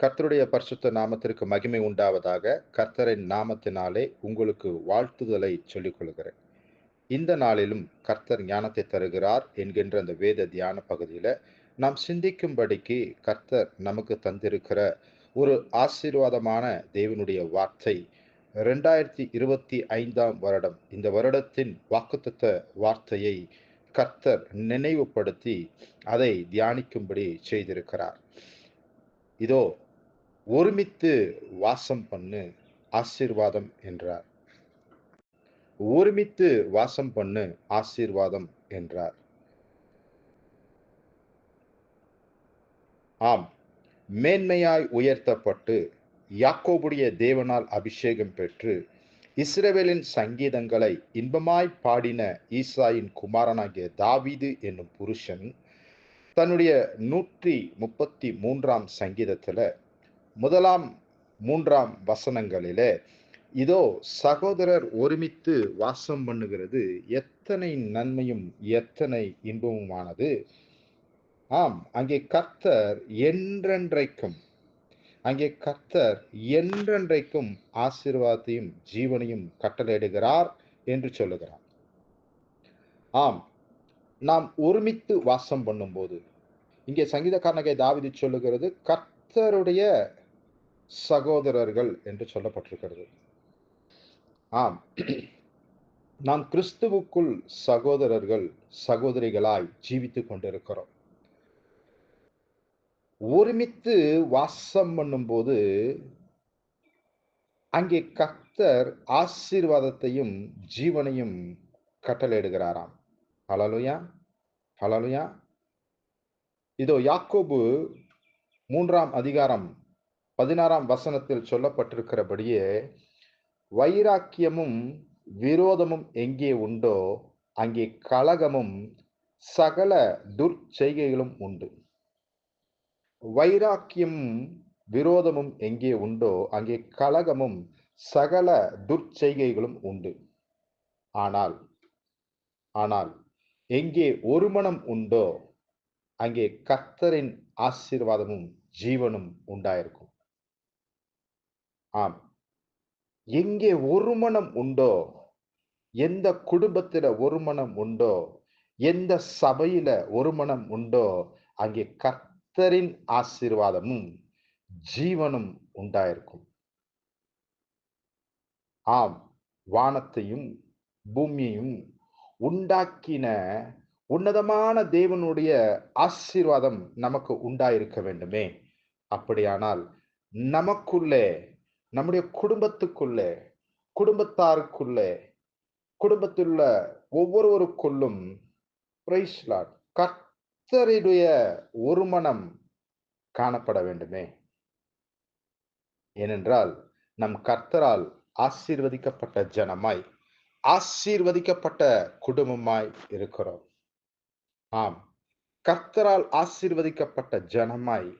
கர்த்தருடைய பரிசுத்த நாமத்திற்கு மகிமை உண்டாவதாக கர்த்தரின் நாமத்தினாலே உங்களுக்கு வாழ்த்துதலை சொல்லிக் கொள்கிறேன் இந்த நாளிலும் கர்த்தர் ஞானத்தை தருகிறார் என்கின்ற அந்த வேத தியான பகுதியில் நாம் சிந்திக்கும்படிக்கு கர்த்தர் நமக்கு தந்திருக்கிற ஒரு ஆசீர்வாதமான தேவனுடைய வார்த்தை ரெண்டாயிரத்தி இருபத்தி ஐந்தாம் வருடம். இந்த வருடத்தின் வாக்குத்தத்த வார்த்தையை கர்த்தர் நினைவுபடுத்தி அதை தியானிக்கும்படி செய்திருக்கிறார். இதோ ஒருமித்து வாசம் பண்ணு ஆசீர்வாதம் என்றார். ஒருமித்து வாசம் பண்ணு ஆசீர்வாதம் என்றார். ஆம் மேன்மையாய் உயர்த்தப்பட்டு யாக்கோபுடைய தேவனால் அபிஷேகம் பெற்று இஸ்ரேவேலின் சங்கீதங்களை இன்பமாய் பாடின ஈசாயின் குமாரனாகிய தாவீது என்னும் புருஷன் தன்னுடைய நூற்றி முப்பத்தி மூன்றாம் சங்கீதத்தில் முதலாம் மூன்றாம் வசனங்களிலே இதோ சகோதரர் ஒருமித்து வாசம் பண்ணுகிறது. எத்தனை நன்மையும் எத்தனை இன்பமுமானது. ஆம் அங்கே கர்த்தர் என்றென்றைக்கும் அங்கே கர்த்தர் என்றென்றைக்கும் ஆசீர்வாதத்தையும் ஜீவனையும் கட்டளையிடுகிறார் என்று சொல்லுகிறார். ஆம் நாம் ஒருமித்து வாசம் பண்ணும்போது இங்கே சங்கீதக்காரனகை தாவிதி சொல்லுகிறது கர்த்தருடைய சகோதரர்கள் என்று சொல்லப்பட்டிருக்கிறது. ஆம். நாம் கிறிஸ்துவுக்குள் சகோதரர்கள் சகோதரிகளாய் ஜீவித்துக் கொண்டிருக்கிறோம். ஒருமித்து வாசம் பண்ணும்போது அங்கே கர்த்தர் ஆசீர்வாதத்தையும் ஜீவனையும் கட்டளையிடுகிறாராம். ஹலலுயா ஹலலுயா இதோ யாக்கோபு மூன்றாம் அதிகாரம் பதினாறாம் வசனத்தில் சொல்லப்பட்டிருக்கிறபடியே வைராக்கியமும் விரோதமும் எங்கே உண்டோ அங்கே கலகமும் சகல துர்ச்செய்கைகளும் உண்டு. வைராக்கியமும் விரோதமும் எங்கே உண்டோ அங்கே கலகமும் சகல துர்ச்செய்கைகளும் உண்டு. ஆனால் ஆனால் எங்கே ஒரு மனம் உண்டோ அங்கே கர்த்தரின் ஆசீர்வாதமும் ஜீவனும் உண்டாயிருக்கும். ஆம். எங்கே ஒரு மனம் உண்டோ எந்த குடும்பத்தில் ஒரு மனம் உண்டோ எந்த சபையில ஒரு மனம் உண்டோ அங்கே கர்த்தரின் ஆசீர்வாதமும் ஜீவனும் உண்டாயிருக்கும். ஆம் வானத்தையும் பூமியையும் உண்டாக்கின உன்னதமான தேவனுடைய ஆசீர்வாதம் நமக்கு உண்டாயிருக்க வேண்டுமே. அப்படியானால் நமக்குள்ளே நம்முடைய குடும்பத்துக்குள்ளே குடும்பத்தாருக்குள்ளே குடும்பத்திலுள்ள ஒவ்வொருவருக்குள்ளும் கர்த்தருடைய ஒரு மனம் காணப்பட வேண்டுமே. ஏனென்றால் நம் கர்த்தரால் ஆசீர்வதிக்கப்பட்ட ஜனமாய் ஆசீர்வதிக்கப்பட்ட குடும்பமாய் இருக்கிறோம். ஆம் கர்த்தரால் ஆசீர்வதிக்கப்பட்ட ஜனமாய்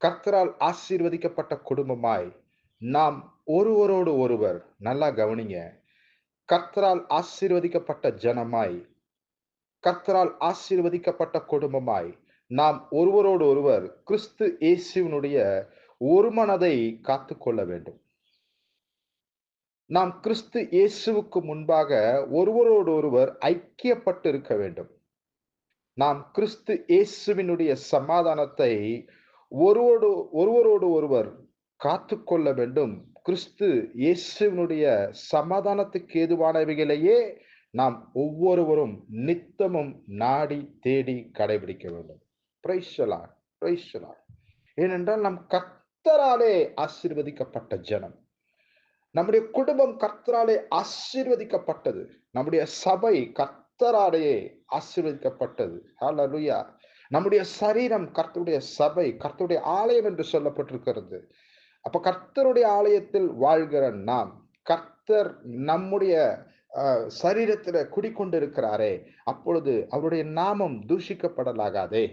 கர்த்தரால் ஆசீர்வதிக்கப்பட்ட குடும்பமாய் நாம் ஒருவரோடு ஒருவர் நல்லா கவனிங்க. கர்த்தரால் ஆசீர்வதிக்கப்பட்ட ஜனமாய் கர்த்தரால் ஆசீர்வதிக்கப்பட்ட குடும்பமாய் நாம் ஒருவரோடு ஒருவர் கிறிஸ்து இயேசுவினுடைய ஒரு மனதை காத்து கொள்ள வேண்டும். நாம் கிறிஸ்து இயேசுவுக்கு முன்பாக ஒருவரோடு ஒருவர் ஐக்கியப்பட்டு இருக்க வேண்டும். நாம் கிறிஸ்து இயேசுவினுடைய சமாதானத்தை ஒருவோடு ஒருவரோடு ஒருவர் காத்து கொள்ள வேண்டும். கிறிஸ்து இயேசுவினுடைய சமாதானத்துக்கு ஏதுவானவைகளையே நாம் ஒவ்வொருவரும் நித்தமும் நாடி தேடி கடைபிடிக்க வேண்டும். பிரைஷலான் ஏனென்றால் நம் கர்த்தராலே ஆசீர்வதிக்கப்பட்ட ஜனம். நம்முடைய குடும்பம் கர்த்தராலே ஆசீர்வதிக்கப்பட்டது. நம்முடைய சபை கர்த்தராலேயே ஆசீர்வதிக்கப்பட்டது. ஹலலுயா நம்முடைய சரீரம் கர்த்தருடைய சபை கர்த்தருடைய ஆலயம் என்று சொல்லப்பட்டிருக்கிறது. அப்ப கர்த்தருடைய ஆலயத்தில் வாழ்கிற நாம் கர்த்தர் நம்முடைய சரீரத்துல குடிக்கொண்டிருக்கிறாரே அப்பொழுது அவருடைய நாமம் தூஷிக்கப்படலாகாதே.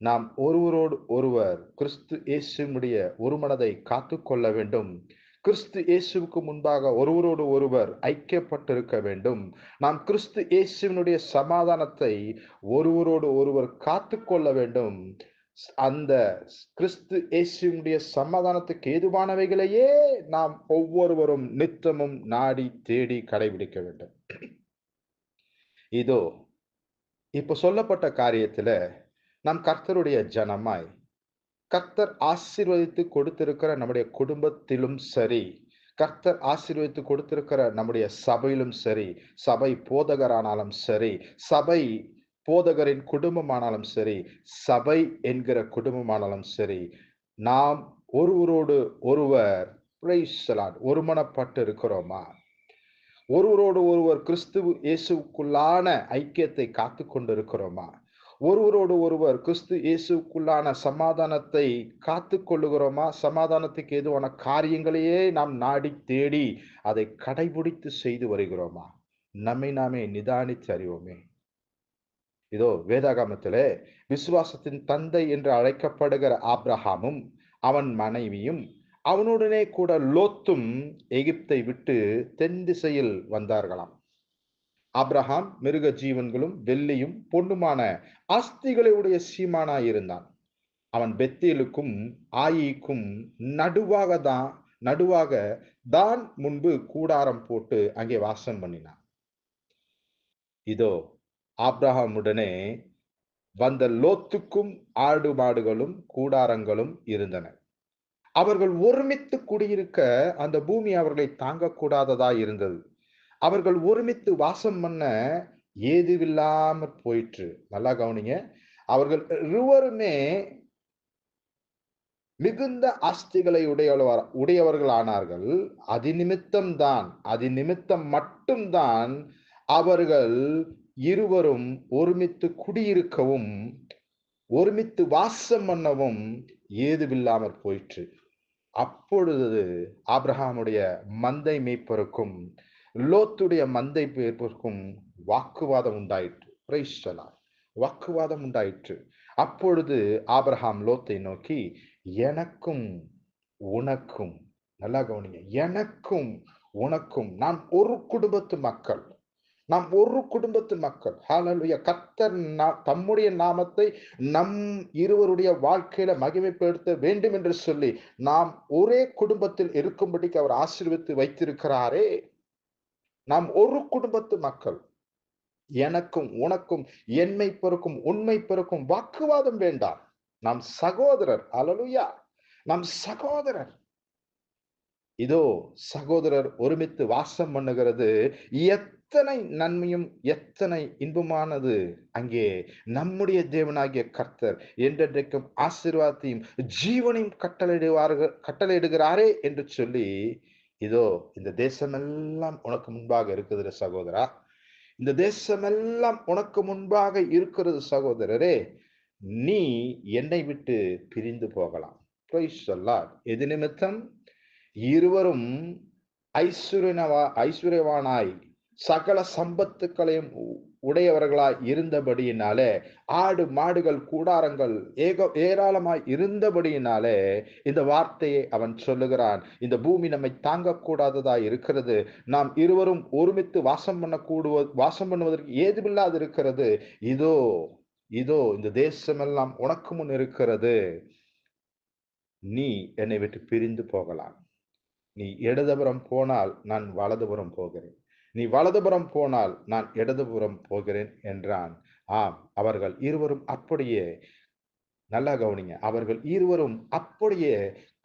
நாம் ஒருவரோடு ஒருவர் கிறிஸ்து இயேசுடைய ஒரு மனதை காத்து கொள்ள வேண்டும். கிறிஸ்து இயேசுவுக்கு முன்பாக ஒருவரோடு ஒருவர் ஐக்கியப்பட்டிருக்க வேண்டும். நாம் கிறிஸ்து இயேசுவினுடைய சமாதானத்தை ஒருவரோடு ஒருவர் காத்து கொள்ள வேண்டும். அந்த கிறிஸ்து இயேசுடைய சமாதானத்துக்கு ஏதுவானவைகளையே நாம் ஒவ்வொருவரும் நித்தமும் நாடி தேடி கடைபிடிக்க வேண்டும். இதோ இப்ப சொல்லப்பட்ட காரியத்துல நாம் கர்த்தருடைய ஜனமாய் கர்த்தர் ஆசீர்வதித்து கொடுத்திருக்கிற நம்முடைய குடும்பத்திலும் சரி கர்த்தர் ஆசீர்வதித்து கொடுத்திருக்கிற நம்முடைய சபையிலும் சரி சபை போதகரானாலும் சரி சபை போதகரின் குடும்பமானாலும் சரி சபை என்கிற குடும்பமானாலும் சரி நாம் ஒருவரோடு ஒருவர் ஒருமனப்பட்டு இருக்கிறோமா? ஒருவரோடு ஒருவர் கிறிஸ்துவ இயேசுக்குள்ளான ஐக்கியத்தை காத்து கொண்டிருக்கிறோமா? ஒருவரோடு ஒருவர் கிறிஸ்து இயேசுக்குள்ளான சமாதானத்தை காத்து கொள்ளுகிறோமா? சமாதானத்துக்கு ஏதுவான காரியங்களையே நாம் நாடி தேடி அதை கடைபிடித்து செய்து வருகிறோமா? நம்மை நாமே நிதானித்து அறிவோமே. இதோ வேதாகமத்திலே விசுவாசத்தின் தந்தை என்று அழைக்கப்படுகிற ஆப்ரஹாமும் அவன் மனைவியும் அவனுடனே கூட லோத்தும் எகிப்தை விட்டு தென் திசையில் வந்தார்களாம். ஆப்ரஹாம் மிருக ஜீவன்களும் வெள்ளியும் பொண்ணுமான அஸ்திகளை உடைய சீமானாயிருந்தான் அவன் பெத்தேலுக்கும் ஆயிக்கும் நடுவாக தான் நடுவாக தான் முன்பு கூடாரம் போட்டு அங்கே வாசம் பண்ணினான். இதோ ஆப்ரஹாமுடனே வந்த லோத்துக்கும் ஆடு மாடுகளும் கூடாரங்களும் இருந்தன. அவர்கள் ஒருமித்து குடியிருக்க அந்த பூமி அவர்களை தாங்கக்கூடாததா இருந்தது. அவர்கள் ஒருமித்து வாசம் பண்ண ஏதுவில்லாம போயிற்று. நல்லா கவனிங்க. அவர்கள் இருவருமே மிகுந்த ஆஸ்திகளை உடையவர் உடையவர்களானார்கள். அது நிமித்தம்தான் அது நிமித்தம் மட்டும்தான் அவர்கள் இருவரும் ஒருமித்து குடியிருக்கவும் ஒருமித்து வாசம் பண்ணவும் ஏதுவில்லாமற் போயிற்று. அப்பொழுது ஆப்ரஹாமுடைய மந்தை மேய்ப்பருக்கும் லோத்துடைய மந்தை மேய்ப்பருக்கும் வாக்குவாதம் உண்டாயிற்று. பிரைஸ்டலார் வாக்குவாதம் உண்டாயிற்று. அப்பொழுது ஆப்ரஹாம் லோத்தை நோக்கி எனக்கும் உனக்கும் நல்லா கவனிங்க எனக்கும் உனக்கும் நான் ஒரு குடும்பத்து மக்கள் நாம் ஒரு குடும்பத்து மக்கள். ஹாலலுய கத்தர் தம்முடைய நாமத்தை நம் இருவருடைய வாழ்க்கையில மகிமைப்படுத்த வேண்டும் என்று சொல்லி நாம் ஒரே குடும்பத்தில் இருக்கும்படிக்கு அவர் ஆசீர்வித்து வைத்திருக்கிறாரே. நாம் ஒரு குடும்பத்து மக்கள். எனக்கும் உனக்கும் என்மை பிறக்கும் உண்மை பிறக்கும் வாக்குவாதம் வேண்டாம். நாம் சகோதரர். அலலுயா நம் சகோதரர். இதோ சகோதரர் ஒருமித்து வாசம் பண்ணுகிறது. எத்தனை நன்மையும் எத்தனை இன்பமானது. அங்கே நம்முடைய தேவனாகிய கர்த்தர் என்றென்றைக்கும் ஆசீர்வாதத்தையும் ஜீவனையும் கட்டளையிடுவார்கள் கட்டளையிடுகிறாரே என்று சொல்லி இதோ இந்த தேசமெல்லாம் உனக்கு முன்பாக இருக்குது சகோதரா. இந்த தேசமெல்லாம் உனக்கு முன்பாக இருக்கிறது சகோதரரே. நீ என்னை விட்டு பிரிந்து போகலாம். சொல்லார் எது நிமித்தம்? இருவரும் ஐஸ்வர்யனவா ஐஸ்வர்யவானாய் சகல சம்பத்துக்களையும் உடையவர்களாய் இருந்தபடியினாலே ஆடு மாடுகள் கூடாரங்கள் ஏக ஏராளமாய் இருந்தபடியினாலே இந்த வார்த்தையை அவன் சொல்லுகிறான். இந்த பூமி நம்மை தாங்கக்கூடாததா இருக்கிறது. நாம் இருவரும் ஒருமித்து வாசம் பண்ணக்கூடுவ வாசம் பண்ணுவதற்கு ஏதுமில்லாது இருக்கிறது. இதோ இதோ இந்த தேசமெல்லாம் உனக்கு முன் இருக்கிறது. நீ என்னை விட்டு பிரிந்து போகலாம். நீ இடதுபுறம் போனால் நான் வலதுபுறம் போகிறேன். நீ வலதுபுறம் போனால் நான் இடதுபுறம் போகிறேன் என்றான். ஆம் அவர்கள் இருவரும் அப்படியே நல்லா கவனிங்க அவர்கள் இருவரும் அப்படியே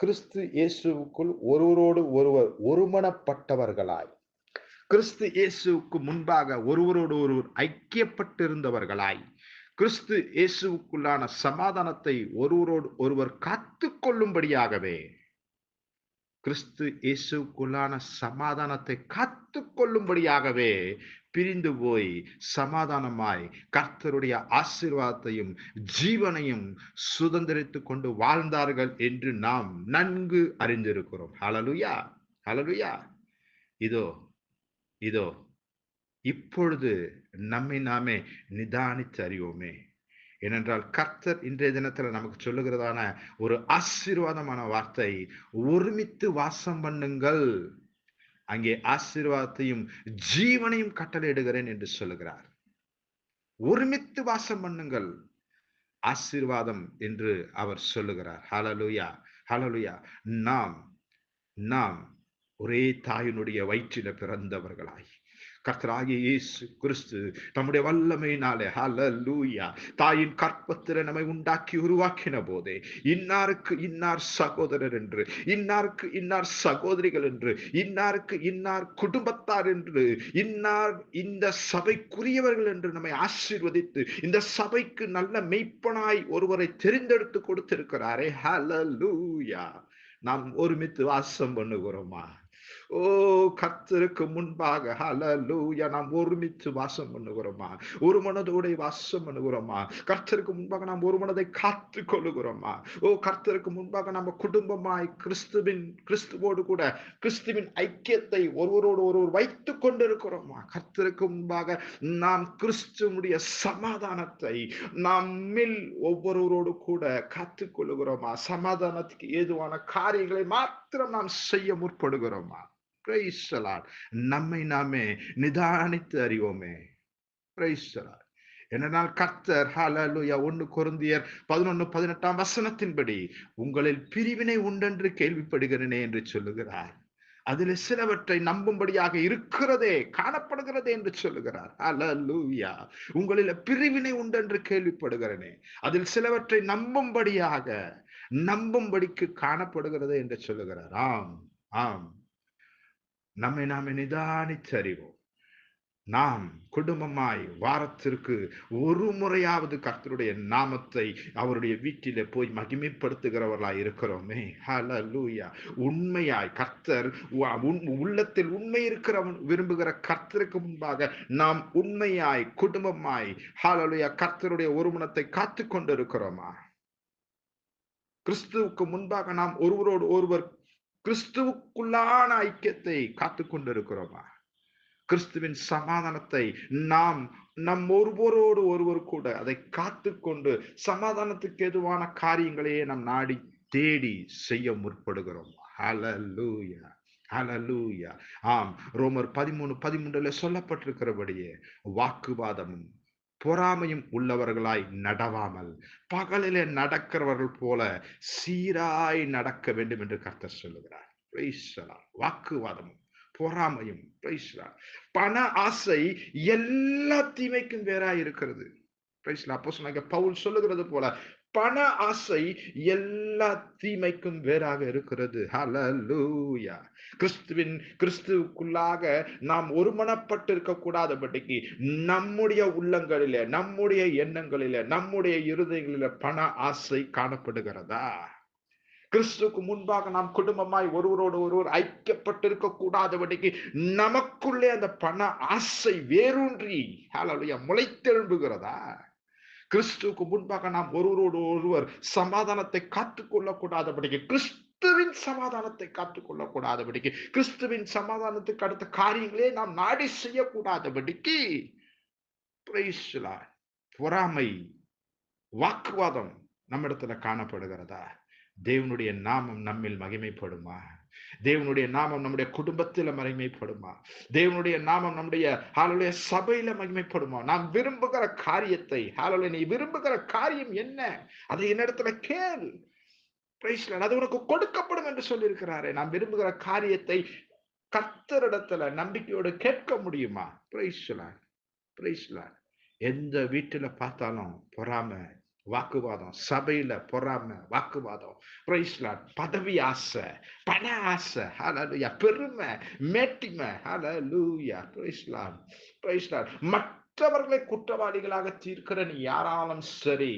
கிறிஸ்து இயேசுவுக்குள் ஒருவரோடு ஒருவர் ஒருமனப்பட்டவர்களாய். கிறிஸ்து இயேசுவுக்கு முன்பாக ஒருவரோடு ஒருவர் ஐக்கியப்பட்டிருந்தவர்களாய். கிறிஸ்து இயேசுவுக்குள்ளான சமாதானத்தை ஒருவரோடு ஒருவர் காத்து கொள்ளும்படியாகவே கிறிஸ்து இயேசுக்குள்ளான சமாதானத்தை காத்து கொள்ளும்படியாகவே பிரிந்து போய் சமாதானமாய் கர்த்தருடைய ஆசீர்வாதத்தையும் ஜீவனையும் சுதந்திரித்து கொண்டு வாழ்ந்தார்கள் என்று நாம் நன்கு அறிந்திருக்கிறோம். ஹலலுயா ஹலலுயா இதோ இதோ இப்பொழுது நம்மை நாமே நிதானித்து அறிவோமே. ஏனென்றால் கர்த்தர் இன்றைய தினத்துல நமக்கு சொல்லுகிறதான ஒரு ஆசீர்வாதமான வார்த்தை ஒருமித்து வாசம் பண்ணுங்கள். அங்கே ஆசீர்வாதத்தையும் ஜீவனையும் கட்டளையிடுகிறேன் என்று சொல்லுகிறார். ஒருமித்து வாசம் பண்ணுங்கள். ஆசீர்வாதம் என்று அவர் சொல்லுகிறார். ஹலலுயா ஹலலுயா நாம் நாம் ஒரே தாயினுடைய வயிற்றில பிறந்தவர்களாய். கர்த்தராகிய இயேசு கிறிஸ்து நம்முடைய வல்லமையினாலே லூயா தாயின் கற்பத்தில நம்மை உண்டாக்கி உருவாக்கின போதே இன்னாருக்கு இன்னார் சகோதரர் என்று இன்னாருக்கு இன்னார் சகோதரிகள் என்று இன்னாருக்கு இன்னார் குடும்பத்தார் என்று இன்னார் இந்த சபைக்குரியவர்கள் என்று நம்மை ஆசீர்வதித்து இந்த சபைக்கு நல்ல மெய்ப்பனாய் ஒருவரை தெரிந்தெடுத்து கொடுத்திருக்கிறாரே ஹல லூயா நாம் ஒருமித்து வாசம் பண்ணுகிறோமா? ஓ கர்த்தருக்கு முன்பாக ஹலலூயா நாம் ஒருமித்து வாசம் பண்ணுகிறோமா? ஒரு மனதோட வாசம் பண்ணுகிறோமா? கர்த்தருக்கு முன்பாக நாம் ஒரு மனதை காத்து கொள்ளுகிறோமா? ஓ கர்த்தருக்கு முன்பாக நம்ம குடும்பமாய் கிறிஸ்துவின் கிறிஸ்துவோடு கூட கிறிஸ்துவின் ஐக்கியத்தை ஒருவரோடு ஒருவர் வைத்துக் கொண்டிருக்கிறோமா? கர்த்தருக்கு முன்பாக நாம் கிறிஸ்துவனுடைய சமாதானத்தை நம்மில் ஒவ்வொருவரோடு கூட காத்துக் கொள்ளுகிறோமா? சமாதானத்துக்கு ஏதுவான காரியங்களை மாத்திரம் நாம் செய்ய முற்படுகிறோமா? நம்மை நாமே நிதானித்து அறிவோமே. Praise the என்னனால் கர்த்தர் ஹலலுயா ஒன்று குருந்தியர் பதினொன்னு பதினெட்டாம் வசனத்தின்படி உங்களில் பிரிவினை உண்டென்று கேள்விப்படுகிறேனே என்று சொல்லுகிறார். அதில் சிலவற்றை நம்பும்படியாக இருக்கிறதே காணப்படுகிறதே என்று சொல்லுகிறார். ஹalleluya. உங்களில் பிரிவினை உண்டென்று கேள்விப்படுகிறேனே. அதில் சிலவற்றை நம்பும்படியாக நம்பும்படிக்கு காணப்படுகிறதே என்று சொல்லுகிறார். ஆம் ஆம். நம்மை நாம நிதானிச்சறிவோம் நாம் குடும்பமாய் வாரத்திற்கு ஒரு முறையாவது கர்த்தருடைய நாமத்தை அவருடைய வீட்டில போய் மகிமைப்படுத்துகிறவர்களாய் இருக்கிறோமே. ஹலலூயா உண்மையாய் கர்த்தர் உ- உள்ளத்தில் உண்மை இருக்கிறவன் விரும்புகிற கர்த்தருக்கு முன்பாக நாம் உண்மையாய் குடும்பமாய் ஹலலுயா கர்த்தருடைய ஒருமனத்தை காத்து கொண்டிருக்கிறோமா கிறிஸ்துவுக்கு முன்பாக நாம் ஒருவரோடு ஒருவர் கிறிஸ்துவுக்குள்ளான ஐக்கியத்தை காத்து கொண்டிருக்கிறோமா கிறிஸ்துவின் சமாதானத்தை நாம் நம் ஒருவரோடு ஒருவர் கூட அதை காத்துக்கொண்டு சமாதானத்துக்கு எதுவான காரியங்களையே நாம் நாடி தேடி செய்ய முற்படுகிறோம். ஹலலூயா ஹலலூயா ஆம் ரோமர் பதிமூணு பதிமூன்றுல சொல்லப்பட்டிருக்கிறபடியே வாக்குவாதமும் பொறாமையும் உள்ளவர்களாய் நடவாமல் பகலிலே நடக்கிறவர்கள் போல சீராய் நடக்க வேண்டும் என்று கர்த்தர் சொல்லுகிறார். வாக்குவாதமும் பொறாமையும் பண ஆசை எல்லா தீமைக்கும் வேறாய் இருக்கிறது. அப்போ சொன்னாங்க பவுல் சொல்லுகிறது போல பண ஆசை எல்லா தீமைக்கும் வேறாக இருக்கிறது. ஹலலூயா கிறிஸ்துவின் கிறிஸ்துவுக்குள்ளாக நாம் ஒருமனப்பட்டு இருக்கக்கூடாதபடிக்கு நம்முடைய உள்ளங்களில நம்முடைய எண்ணங்களில நம்முடைய இருதயங்களில பண ஆசை காணப்படுகிறதா? கிறிஸ்துவுக்கு முன்பாக நாம் குடும்பமாய் ஒருவரோடு ஒருவர் ஐக்கியப்பட்டிருக்க கூடாதபடிக்கு நமக்குள்ளே அந்த பண ஆசை வேரூன்றி முளைத்தெழும்புகிறதா? கிறிஸ்துவுக்கு முன்பாக நாம் ஒருவரோடு ஒருவர் சமாதானத்தை காத்துக்கொள்ள கூடாதபடிக்கு கிறிஸ்துவின் சமாதானத்தை காத்துக்கொள்ள கூடாதபடிக்கு கிறிஸ்துவின் சமாதானத்துக்கு அடுத்த காரியங்களே நாம் நாடி செய்யக்கூடாதபடிக்கு பொறாமை வாக்குவாதம் நம்மிடத்துல காணப்படுகிறதா? தேவனுடைய நாமம் நம்மில் மகிமைப்படுமா? தேவனுடைய நாமம் நம்முடைய குடும்பத்துல மகிமைப்படுமா? தேவனுடைய நாமம் நம்முடைய ஹாலுடைய சபையில மகிமைப்படுமா? நாம் விரும்புகிற காரியத்தை ஹாலுடைய நீ விரும்புகிற காரியம் என்ன? அதை என்னிடத்துல கேள். Praise அது உனக்கு கொடுக்கப்படும் என்று சொல்லியிருக்கிறாரே. நாம் விரும்புகிற காரியத்தை கத்தரிடத்துல நம்பிக்கையோடு கேட்க முடியுமா? பிரைஸ்லான் பிரைஸ்லான் எந்த வீட்டுல பார்த்தாலும் பொறாம வாக்குவாதம் சபையில பொறாம வாக்குவாதம் பிரைஸ்லாட் பதவி ஆசை பண ஆசை ஹலலூயா பெருமை மேட்டிமை ஹலலூயா பிரைஸ்லாட் பிரைஸ்லாட் மற்றவர்களை குற்றவாளிகளாக தீர்க்கிற நீ யாராலும் சரி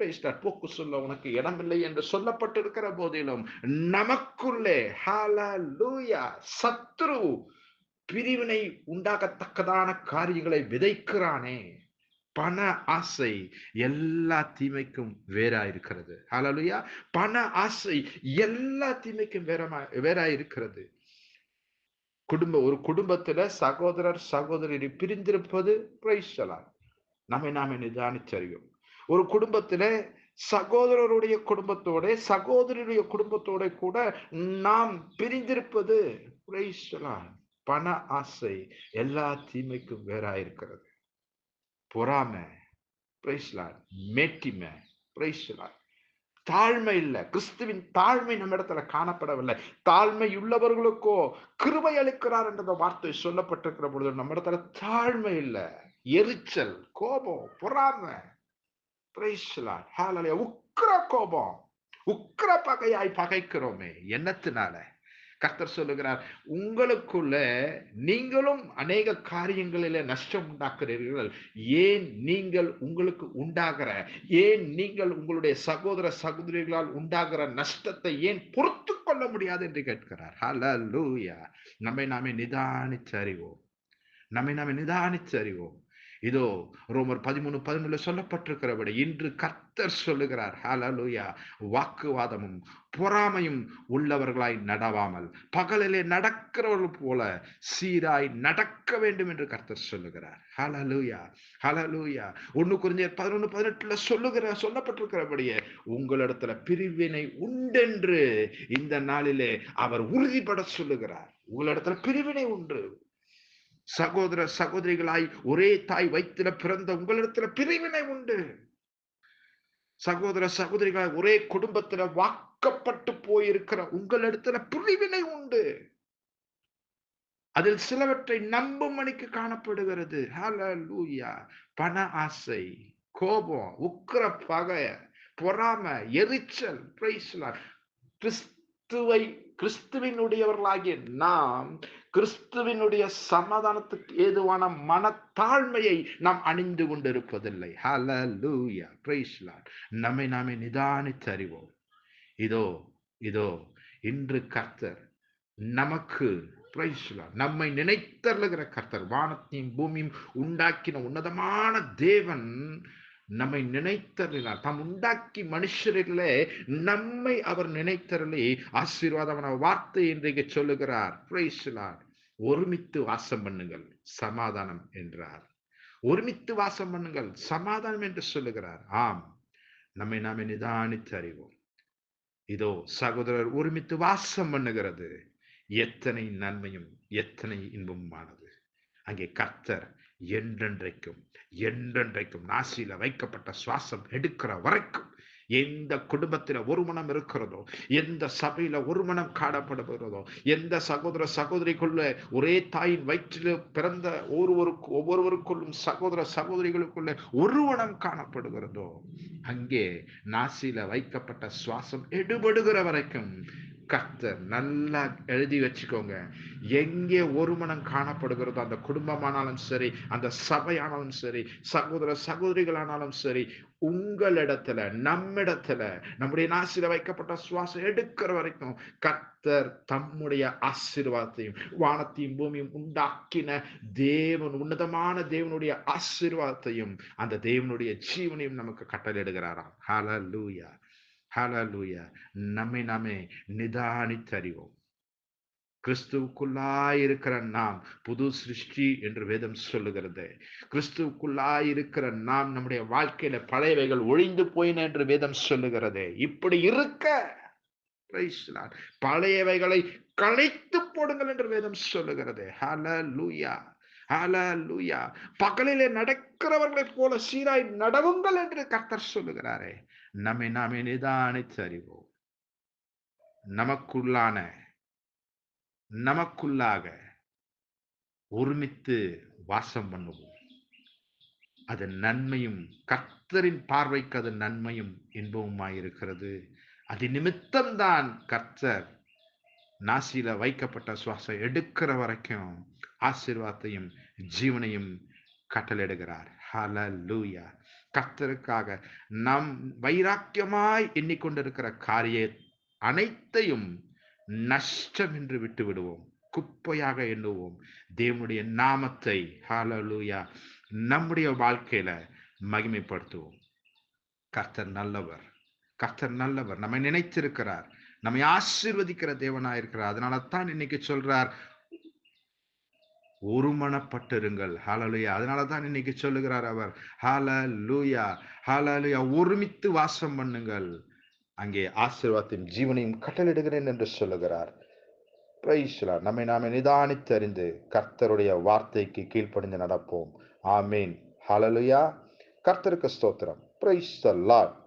Praise போக்கு சொல்ல உனக்கு இடமில்லை என்று சொல்லப்பட்டிருக்கிற போதிலும் நமக்குள்ளே ஹலலூயா சத்ரு பிரிவினை உண்டாகத்தக்கதான காரியங்களை விதைக்கிறானே. பண ஆசை எல்லா தீமைக்கும் வேறா இருக்கிறது ஹலலுயா பண ஆசை எல்லா தீமைக்கும் வேறமா வேறா இருக்கிறது குடும்ப ஒரு குடும்பத்துல சகோதரர் சகோதரி பிரிந்திருப்பது பிரைசலாம் நம்மை நாமே நிதானிச்சறியும் ஒரு குடும்பத்துல சகோதரருடைய குடும்பத்தோட சகோதரருடைய குடும்பத்தோட கூட நாம் பிரிந்திருப்பது praise பண ஆசை எல்லா தீமைக்கும் வேறா இருக்கிறது பொறாமை பிரைஸ்லான் மேட்டிமை பிரைஸ்லான் தாழ்மை இல்லை. கிறிஸ்துவின் தாழ்மை நம்ம இடத்துல காணப்படவில்லை. தாழ்மை உள்ளவர்களுக்கோ கிருபை அளிக்கிறார் என்ற வார்த்தை சொல்லப்பட்டிருக்கிற பொழுது நம்ம இடத்துல தாழ்மை இல்லை. எரிச்சல் கோபம் பொறாமை. Praise உக்கிர கோபம். உக்கிர பகையாய் பகைக்கிறோமே. என்னத்தினால? கர்த்தர் சொல்லுகிறார் உங்களுக்குள்ள நீங்களும் அநேக காரியங்களில நஷ்டம் உண்டாக்குறீர்கள் ஏன் நீங்கள் உங்களுக்கு உண்டாகிற ஏன் நீங்கள் உங்களுடைய சகோதர சகோதரிகளால் உண்டாகிற நஷ்டத்தை ஏன் பொறுத்து கொள்ள முடியாது? என்று கேட்கிறார். ஹலலூயா நம்மை நாமே நிதானிச்சறிவோம் அறிவோம். நம்மை நாமே நிதானிச்சறிவோம் அறிவோம். இதோ ரோமர் பதிமூணு பதினொன்று சொல்லப்பட்டிருக்கிறபடி இன்று கர்த்தர் சொல்லுகிறார் ஹலலுயா வாக்குவாதமும் பொறாமையும் உள்ளவர்களாய் நடவாமல் பகலிலே நடக்கிறவர்கள் போல சீராய் நடக்க வேண்டும் என்று கர்த்தர் சொல்லுகிறார். ஹலலுயா ஹலலுயா ஒன்று குறிஞ்சர் பதினொன்னு பதினெட்டுல சொல்லுகிற சொல்லப்பட்டிருக்கிறபடியே உங்களிடத்துல பிரிவினை உண்டென்று இந்த நாளிலே அவர் உறுதிப்பட சொல்லுகிறார். உங்களிடத்துல பிரிவினை உண்டு. சகோதர சகோதரிகளாய் ஒரே தாய் வயிற்றில பிறந்த உங்களிடத்துல பிரிவினை உண்டு. சகோதர சகோதரிகளாய் ஒரே குடும்பத்துல வாக்கப்பட்டு போயிருக்கிற உங்களிடத்துல பிரிவினை உண்டு. அதில் சிலவற்றை நம்பும் மணிக்கு காணப்படுகிறது. ஹalleluya. பண ஆசை கோபம் உக்கிர பகை பொறாமை எரிச்சல் கிறிஸ்துவை கிறிஸ்துவினுடையவர்களாகிய நாம் கிறிஸ்துவினுடைய சமாதானத்துக்கு ஏதுவான மனத்தாழ்மையை நாம் அணிந்து கொண்டிருப்பதில்லை. ஹல லூயா நம்மை நாமே நிதானித்து அறிவோம் இதோ இதோ இன்று கர்த்தர் நமக்கு நம்மை நினைத்தருளுகிற கர்த்தர் வானத்தையும் பூமியும் உண்டாக்கின உன்னதமான தேவன் நம்மை நினைத்தருளினார். தாம் உண்டாக்கி மனுஷர்களே நம்மை அவர் நினைத்தருளி ஆசீர்வாதமான வார்த்தை இன்றைக்கு சொல்லுகிறார். Praise ஒருமித்து வாசம் பண்ணுங்கள். சமாதானம் என்றார். ஒருமித்து வாசம் பண்ணுங்கள். சமாதானம் என்று சொல்லுகிறார். ஆம். நம்மை நாமே நிதானித்து அறிவோம். இதோ சகோதரர் ஒருமித்து வாசம் பண்ணுகிறது. எத்தனை நன்மையும் எத்தனை இன்பமுமானது. அங்கே கர்த்தர் என்றென்றைக்கும் என்றென்றைக்கும் நாசியில வைக்கப்பட்ட சுவாசம் எடுக்கிற வரைக்கும் எந்த குடும்பத்தில் ஒரு மனம் இருக்கிறதோ எந்த சபையில ஒரு மனம் காணப்படுகிறதோ எந்த சகோதர சகோதரிக்குள்ள ஒரே தாயின் வயிற்றில் பிறந்த ஒருவருக்கு ஒவ்வொருவருக்குள்ளும் சகோதர சகோதரிகளுக்குள்ள ஒரு மனம் காணப்படுகிறதோ அங்கே நாசியில வைக்கப்பட்ட சுவாசம் எடுபடுகிற வரைக்கும் கத்தர் நல்லா எழுதி வச்சுக்கோங்க. எங்கே ஒரு மனம் காணப்படுகிறதோ அந்த குடும்பமானாலும் சரி அந்த சபையானாலும் சரி சகோதர சகோதரிகளானாலும் சரி உங்களிடத்துல நம்மிடத்துல நம்முடைய நாசில வைக்கப்பட்ட சுவாசம் எடுக்கிற வரைக்கும் கர்த்தர் தம்முடைய ஆசீர்வாதத்தையும் வானத்தையும் பூமியும் உண்டாக்கின தேவன் உன்னதமான தேவனுடைய ஆசீர்வாதத்தையும் அந்த தேவனுடைய ஜீவனையும் நமக்கு கட்டளையிடுகிறாராம். ஹலலூயா ஹலலூயா நம்மை நாமே நிதானித்தறிவோம் கிறிஸ்துவுக்குள்ளாய் இருக்கிற நாம் புது சிருஷ்டி என்று வேதம் சொல்லுகிறது. கிறிஸ்துவுக்குள்ளாயிருக்கிற நாம் நம்முடைய வாழ்க்கையில பழையவைகள் ஒழிந்து போயின என்று வேதம் சொல்லுகிறது. இப்படி இருக்க பழையவைகளை களைத்து போடுங்கள் என்று வேதம் சொல்லுகிறது. ஹல லூயா ஹல லூயா பகலிலே நடக்கிறவர்களைப் போல சீராய் நடவுங்கள் என்று கர்த்தர் சொல்லுகிறாரே. நம்மை நாமே நிதானித்து அறிவோம் நமக்குள்ளான நமக்குள்ளாக ஒருமித்து வாசம் பண்ணுவோம். அது நன்மையும் கர்த்தரின் பார்வைக்கு அது நன்மையும் இன்பவுமாயிருக்கிறது அது நிமித்தம்தான் கர்த்தர் நாசியில வைக்கப்பட்ட சுவாசம் எடுக்கிற வரைக்கும் ஆசீர்வாதத்தையும் ஜீவனையும் கட்டளெடுகிறார் ஹல லூயா கர்த்தருக்காக நாம் வைராக்கியமாய் எண்ணிக்கொண்டிருக்கிற காரிய அனைத்தையும் நஷ்டம் என்று விட்டு விடுவோம். குப்பையாக எண்ணுவோம். தேவனுடைய நாமத்தை ஹாலலூயா நம்முடைய வாழ்க்கையில மகிமைப்படுத்துவோம். கர்த்தர் நல்லவர். கர்த்தர் நல்லவர். நம்மை நினைத்திருக்கிறார். நம்மை ஆசீர்வதிக்கிற தேவனா இருக்கிறார். அதனால தான் இன்னைக்கு சொல்றார் ஒருமனப்பட்டிருங்கள். ஹாலலுயா அதனால தான் இன்னைக்கு சொல்லுகிறார் அவர். ஹால லூயா ஹால லூயா ஒருமித்து வாசம் பண்ணுங்கள். அங்கே ஆசீர்வாதத்தையும் ஜீவனையும் கட்டளிடுகிறேன் என்று சொல்லுகிறார். பிரைஸ்லா நம்மை நாமே நிதானித்தறிந்து கர்த்தருடைய வார்த்தைக்கு கீழ்ப்படிந்து நடப்போம். ஆமீன் ஹலலுயா கர்த்தருக்கு ஸ்தோத்திரம். Praise the Lord.